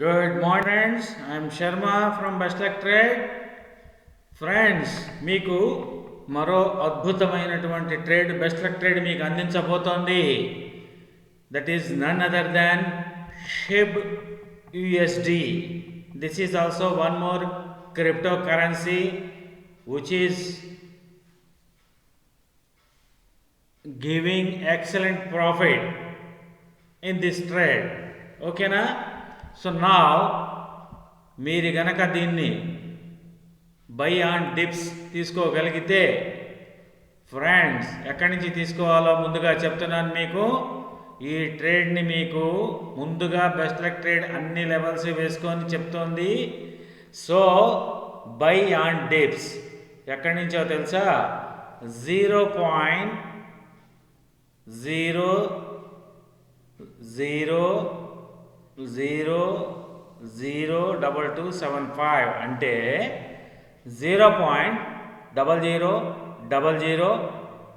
Good mornings I'm Sharma from from trade friends మీకు మరో అద్భుతమైనటువంటి ట్రేడ్ బెస్ట్లక్ ట్రేడ్ మీకు అందించబోతోంది. That is none other than SHIB USD this is also one more crypto currency which is giving excellent profit in this trade ఓకేనా so నా మీరు గనక దీన్ని buy on dips తీసుకోగలిగితే ఫ్రెండ్స్ ఎక్కడి నుంచి తీసుకోవాలో ముందుగా చెప్తున్నాను మీకు. ఈ ట్రేడ్ని మీకు ముందుగా బెస్ట్ లక్ ట్రేడ్ అన్ని లెవెల్స్ వేసుకొని చెప్తోంది. సో బై ఆన్ డిప్స్ ఎక్కడి నుంచో తెలుసా? Zero point zero zero zero zero double two seven five అంటే zero point double zero double zero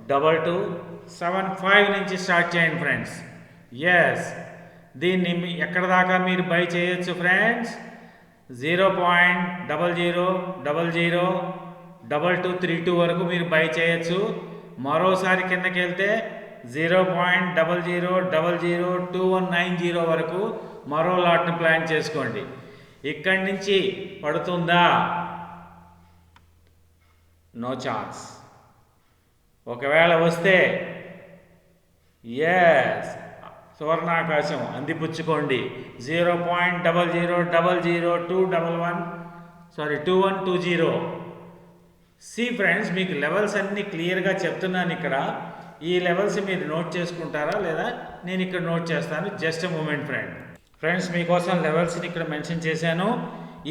double two seven five నుంచి స్టార్ట్ చేయండి ఫ్రెండ్స్. ఎస్ దీన్ని ఎక్కడ దాకా మీరు బై చేయొచ్చు friends? Zero point double zero double zero double two three two వరకు మీరు బై చేయొచ్చు. మరోసారి కిందకి వెళ్తే zero point double zero double zero two one nine zero వరకు మరో లాట్ని ప్లాన్ చేసుకోండి. ఇక్కడి నుంచి పడుతుందా? No chance. ఒకవేళ వస్తే ఎస్ సువర్ణాకాశం అందిపుచ్చుకోండి. Zero point double zero double zero two double one sorry two one two zero. See friends మీకు లెవెల్స్ అన్నీ క్లియర్గా చెప్తున్నాను ఇక్కడ. ఈ లెవెల్స్ మీరు నోట్ చేసుకుంటారా లేదా నేను ఇక్కడ నోట్ చేస్తాను? జస్ట్ మూమెంట్ ఫ్రెండ్ ఫ్రెండ్స్ మీకోసం లెవెల్స్ని ఇక్కడ మెన్షన్ చేశాను.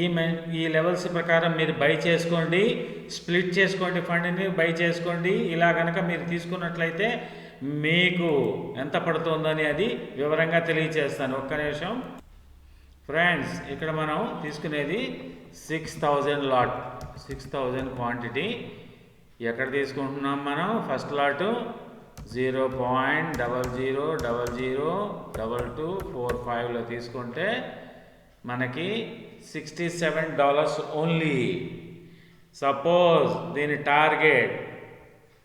ఈ మెన్ ఈ లెవెల్స్ ప్రకారం మీరు బై చేసుకోండి స్ప్లిట్ చేసుకోండి ఫండ్ని బై చేసుకోండి. ఇలా కనుక మీరు తీసుకున్నట్లయితే మీకు ఎంత పడుతుందని అది వివరంగా తెలియజేస్తాను ఒక్క నిమిషం. ఫ్రెండ్స్ ఇక్కడ మనం తీసుకునేది six thousand lot six thousand quantity ఎక్కడ తీసుకుంటున్నాం మనం? First lot zero point double zero double zero double two four ఫైవ్లో తీసుకుంటే మనకి sixty seven dollars only. Suppose దీని టార్గెట్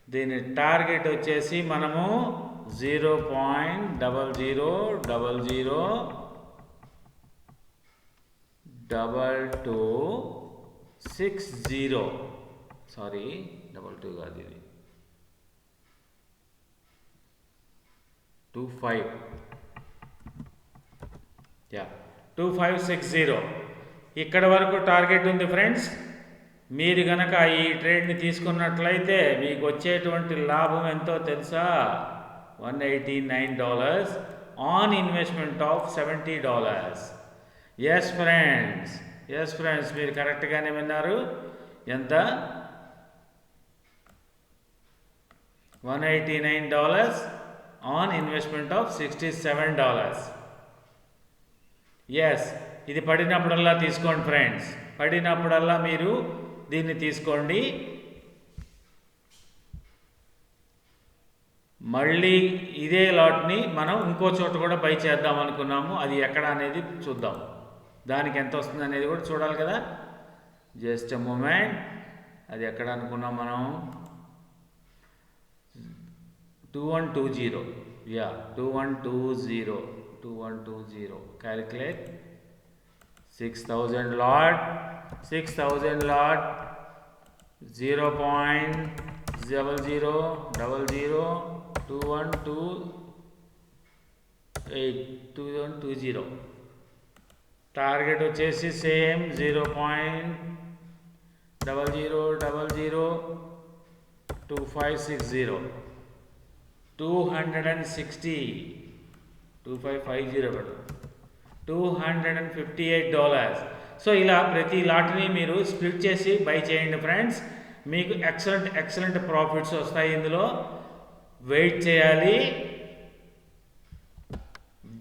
దీని టార్గెట్ వచ్చేసి మనము zero point double zero double zero double two six zero. Sorry double two కాదు ఇది. Two five yeah two five six zero ఇక్కడ వరకు టార్గెట్ ఉంది ఫ్రెండ్స్. మీరు గనక ఈ ట్రేడ్ని తీసుకున్నట్లయితే మీకు వచ్చేటువంటి లాభం ఎంతో తెలుసా? One eighty nine dollars on investment of seventy dollars yes friends yes friends మీరు కరెక్ట్గానే విన్నారు. ఎంత? One eighty nine dollars on investment of sixty seven dollars yes ఇది పడినప్పుడల్లా తీసుకోండి ఫ్రెండ్స్ పడినప్పుడల్లా మీరు దీన్ని తీసుకోండి. మళ్ళీ ఇదే లాట్ని మనం ఇంకో చోట కూడా బై చేద్దాం అనుకున్నాము. అది ఎక్కడ అనేది చూద్దాం. దానికి ఎంత వస్తుంది అనేది కూడా చూడాలి కదా. జస్ట్ మూమెంట్ అది ఎక్కడ అనుకున్నాం మనం? Two one two zero yeah two one two zero two one two zero calculate six thousand lot six thousand lot zero point double zero double zero two one two eight two one two zero target వచ్చేసి same zero point double zero double zero two five six zero two hundred and sixty two five five zero two hundred and fifty eight dollars so ఇలా ప్రతి లాట్ని మీరు split చేసి by చేయండి friends మీకు excellent excellent profits వస్తాయి ఇందులో. Wait చేయాలి.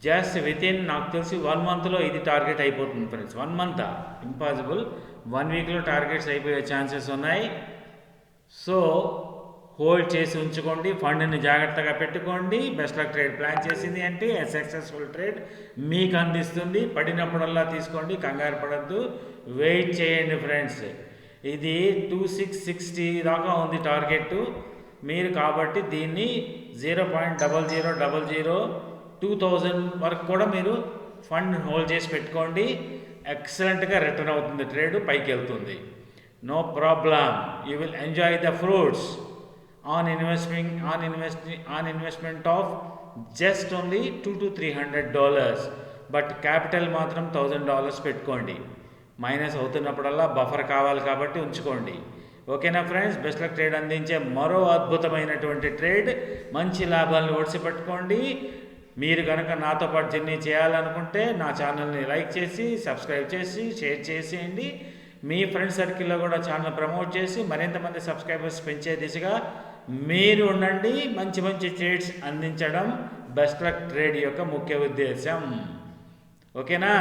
Just with in నాకు తెలిసి వన్ మంత్లో ఇది టార్గెట్ అయిపోతుంది friends one month impossible one వీక్లో టార్గెట్స్ అయిపోయే ఛాన్సెస్ ఉన్నాయి. సో హోల్డ్ చేసి ఉంచుకోండి ఫండ్ని జాగ్రత్తగా పెట్టుకోండి. బెస్ట్ లక్ ట్రేడ్ ప్లాన్ చేసింది అంటే సక్సెస్ఫుల్ ట్రేడ్ మీకు అందిస్తుంది. పడినప్పుడల్లా తీసుకోండి కంగారు పడద్దు. వెయిట్ చేయండి ఫ్రెండ్స్. ఇది టూ సిక్స్ సిక్స్టీ దాకా ఉంది టార్గెట్. మీరు కాబట్టి దీన్ని zero point double zero double zero two thousand వరకు కూడా మీరు ఫండ్ హోల్డ్ చేసి పెట్టుకోండి. ఎక్సలెంట్గా రిటర్న్ అవుతుంది ట్రేడ్ పైకి వెళ్తుంది. No problem. You will enjoy the fruits. On investing on investing on investment of just only two to three hundred dollars but capital మాత్రం థౌజండ్ డాలర్స్ పెట్టుకోండి. మైనస్ అవుతున్నప్పుడల్లా బఫర్ కావాలి కాబట్టి ఉంచుకోండి. ఓకేనా ఫ్రెండ్స్? బెస్ట్ లక్ ట్రేడ్ అందించే మరో అద్భుతమైనటువంటి ట్రేడ్. మంచి లాభాలను ఒడిసి పెట్టుకోండి. మీరు కనుక నాతో పాటు జర్నీ చేయాలనుకుంటే నా ఛానల్ని లైక్ చేసి సబ్స్క్రైబ్ చేసి షేర్ చేసేయండి. మీ ఫ్రెండ్ సర్కిల్లో కూడా ఛానల్ ప్రమోట్ చేసి మరింత మంది సబ్స్క్రైబర్స్ పెంచే దిశగా మీరు ఉండండి మంచి మంచి ట్రేడ్స్ అందించడం బెస్ట్ లక్ ట్రేడ్ యొక్క ముఖ్య ఉద్దేశం ఓకేనా?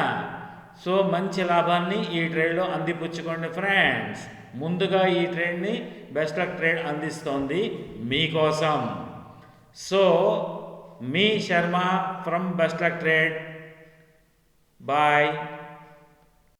సో మంచి లాభాన్ని ఈ ట్రేడ్లో అందిపుచ్చుకోండి ఫ్రెండ్స్. ముందుగా ఈ ట్రేడ్ని బెస్ట్ లక్ ట్రేడ్ అందిస్తోంది మీకోసం. So me Sharma from best luck trade. Bye.